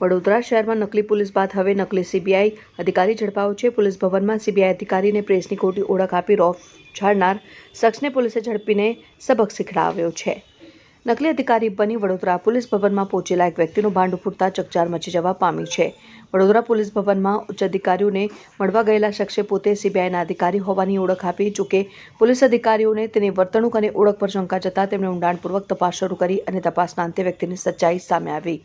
વડોદરા શહેરમાં નકલી પોલીસ બાદ હવે નકલી સીબીઆઈ અધિકારી ઝડપાયો છે. પોલીસ ભવનમાં સીબીઆઈ અધિકારીને પ્રેસની ખોટી ઓળખ આપી રોફ ઝાડનાર શખ્સને પોલીસે ઝડપીને સબક શીખડાવ્યો છે. નકલી અધિકારી બની વડોદરા પોલીસ ભવનમાં પહોંચેલા એક વ્યક્તિનું ભાંડ ફૂટતા ચકચાર મચી જવા પામી છે. વડોદરા પોલીસ ભવનમાં ઉચ્ચ અધિકારીઓને મળવા ગયેલા શખ્સે પોતે સીબીઆઈના અધિકારી હોવાની ઓળખ આપી જોકે પોલીસ અધિકારીઓને તેની વર્તણૂક અને ઓળખ પર શંકા જતાં તેમણે ઊંડાણપૂર્વક તપાસ શરૂ કરી અને તપાસના અંતે વ્યક્તિની સચ્ચાઈ સામે આવી.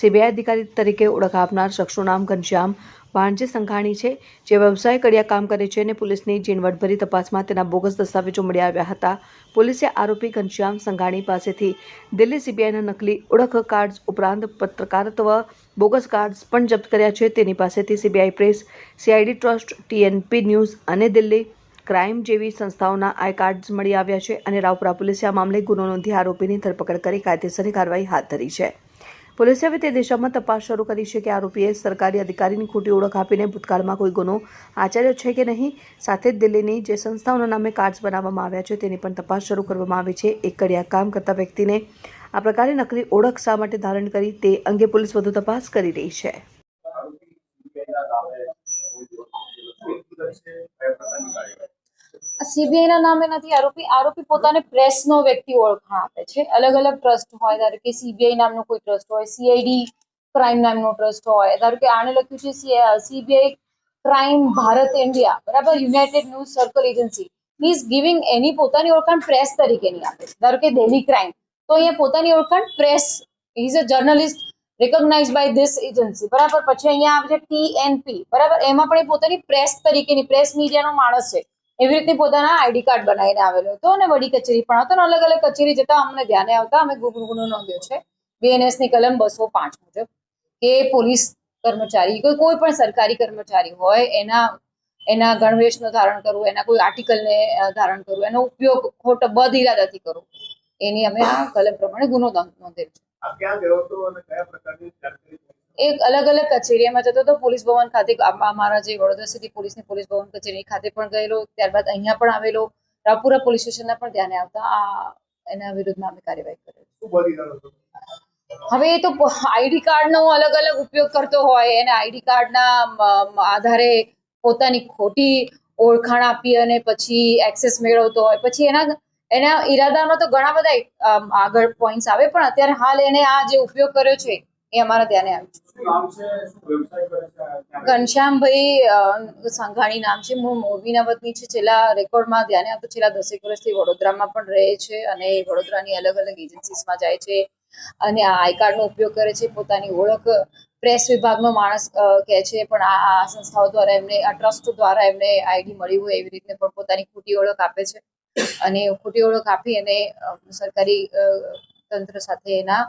સીબીઆઈ અધિકારી તરીકે ઓળખ આપનાર શખ્સનું નામ ઘનશ્યામ ભાણજી સંઘાણી છે, જે વ્યવસાય કર્યા કામ કરે છે અને પોલીસની ઝીણવટભરી તપાસમાં તેના બોગસ દસ્તાવેજો મળી આવ્યા હતા. પોલીસે આરોપી ઘનશ્યામ સંઘાણી પાસેથી દિલ્હી સીબીઆઈના નકલી ઓળખ કાર્ડ્સ ઉપરાંત પત્રકારત્વ બોગસ કાર્ડ્સ પણ જપ્ત કર્યા છે. તેની પાસેથી CBI press, CID trust, TNP news અને દિલ્હી ક્રાઇમ જેવી સંસ્થાઓના આઈ કાર્ડ્સ મળી આવ્યા છે અને રાવપુરા પોલીસે આ મામલે ગુનો નોંધી આરોપીની ધરપકડ કરી કાયદેસરની કાર્યવાહી હાથ ધરી છે. પોલીસે હવે તે દિશામાં તપાસ શરૂ કરી છે કે આરોપીએ સરકારી અધિકારીની ખોટી ઓળખ આપીને ભૂતકાળમાં કોઈ ગુનો આચર્યો છે કે નહીં, સાથે જ દિલ્હીની જે સંસ્થાઓના નામે કાર્ડ્સ બનાવવામાં આવ્યા છે તેની પણ તપાસ શરૂ કરવામાં આવી છે. એક કડિયા કામ કરતા વ્યક્તિને આ પ્રકારે નકલી ઓળખ શા માટે ધારણ કરી તે અંગે પોલીસ વધુ તપાસ કરી રહી છે. સીબીઆઈ ના નામે નથી, આરોપી આરોપી પોતાને પ્રેસ નો વ્યક્તિ ઓળખાણ આપે છે. અલગ અલગ ટ્રસ્ટ હોય, ધારો કે સીબીઆઈ નામનો કોઈ ટ્રસ્ટ હોય સીઆઈડી ક્રાઇમ નામનો ટ્રસ્ટ હોય, ધારો કે આને લખ્યું છે સીબીઆઈ ક્રાઇમ ભારત ઇન્ડિયા બરાબર? United news circle agency is giving એની પોતાની ઓળખાણ પ્રેસ તરીકેની આપે છે. ધારો કે દિલ્હી ક્રાઇમ તો અહીંયા પોતાની ઓળખાણ press is a journalist recognise by this agency બરાબર? પછી અહીંયા આવે છે ટીએનપી બરાબર? એમાં પણ એ પોતાની પ્રેસ તરીકેની પ્રેસ મીડિયાનો માણસ છે. એવી રીતે પોતાના આઈડી કાર્ડ બનાવીને આવેલો હતો અને વડી કચેરી પણ હતો અલગ અલગ કચેરી જતા અમને ધ્યાને આવતા અમે ગુનો નોંધ્યો છે. બીએનએસની કલમ બસો પાંચ મુજબ કે પોલીસ કર્મચારી કોઈ કોઈ પણ સરકારી કર્મચારી હોય એના એના ગણવેશનું ધારણ કરવું, એના કોઈ આર્ટિકલને ધારણ કરવું, એનો ઉપયોગ ખોટો બદ ઇરાદાથી કરવો. એની અમે આ કલમ પ્રમાણે ગુનો નોંધ- નોંધેલો છે. એક અલગ અલગ કચેરીમાં જતો હતો પોલીસ ભવન ખાતે અમારા જે વડોદરા સિટી પોલીસની પોલીસ ભવન કચેરી ખાતે પણ ગયેલો ત્યારબાદ અહીંયા પણ આવેલો રાવપુરા પોલીસ સ્ટેશનના પણ ધ્યાને આવતા આ એના વિરુદ્ધમાં અમે કાર્યવાહી હતો. હવે એ તો આઈડી કાર્ડનો અલગ અલગ ઉપયોગ કરતો હોય એને આઈડી કાર્ડના આધારે પોતાની ખોટી ઓળખાણ આપી અને પછી એક્સેસ મેળવતો હોય પછી એના એના ઈરાદામાં તો ઘણા બધા આગળ પોઈન્ટ્સ આવે પણ અત્યારે હાલ એને આ જે ઉપયોગ કર્યો છે એ અમારા ધ્યાને આવ્યું છે. ઘનશ્યામભાઈ સંઘાણી નામ છે. હું મોરબીના વતની છે. છેલ્લા રેકોર્ડમાં ધ્યાને આવતું છેલ્લા દસેક વર્ષથી વડોદરામાં પણ રહે છે અને વડોદરાની અલગ અલગ એજન્સીસમાં જાય છે અને આ આઈ કાર્ડનો ઉપયોગ કરે છે. પોતાની ઓળખ પ્રેસ વિભાગનો માણસ કહે છે. પણ આ આ સંસ્થાઓ દ્વારા એમને આ ટ્રસ્ટ દ્વારા એમને આઈડી મળી હોય એવી રીતે પણ પોતાની ખોટી ઓળખ આપે છે. અને ખોટી ઓળખ આપી અને સરકારી તંત્ર સાથે એના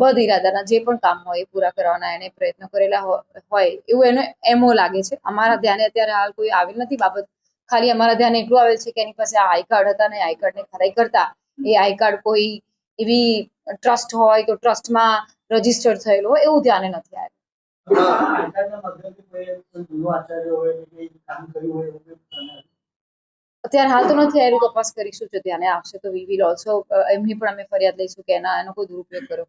બદ ઇરાદાના જે પણ કામ હોય એ પૂરા કરવાના એને પ્રયત્નો કરેલા હોય, એવું એનો એમો લાગે છે. અમારા ધ્યાને અત્યારે હાલ કોઈ આવેલ નથી બાબત. ખાલી અમારા ધ્યાને એટલું આવેલ છે કે એની પાસે આ આઈ કાર્ડ હતા ને આઈ કાર્ડને ખરાઈ કરતા. એ આઈ કાર્ડ કોઈ એવી ટ્રસ્ટ હોય તો ટ્રસ્ટમાં રજિસ્ટર થયેલું હોય એવું ધ્યાને નથી આવ્યું? અત્યારે હાલ તો નથી આવ્યું તપાસ કરીશું જો ધ્યાને આવશે તો વી વિલ ઓલ્સો એમની પણ અમે ફરિયાદ લઈશું કે એના, એનો કોઈ દુરુપયોગ કર્યો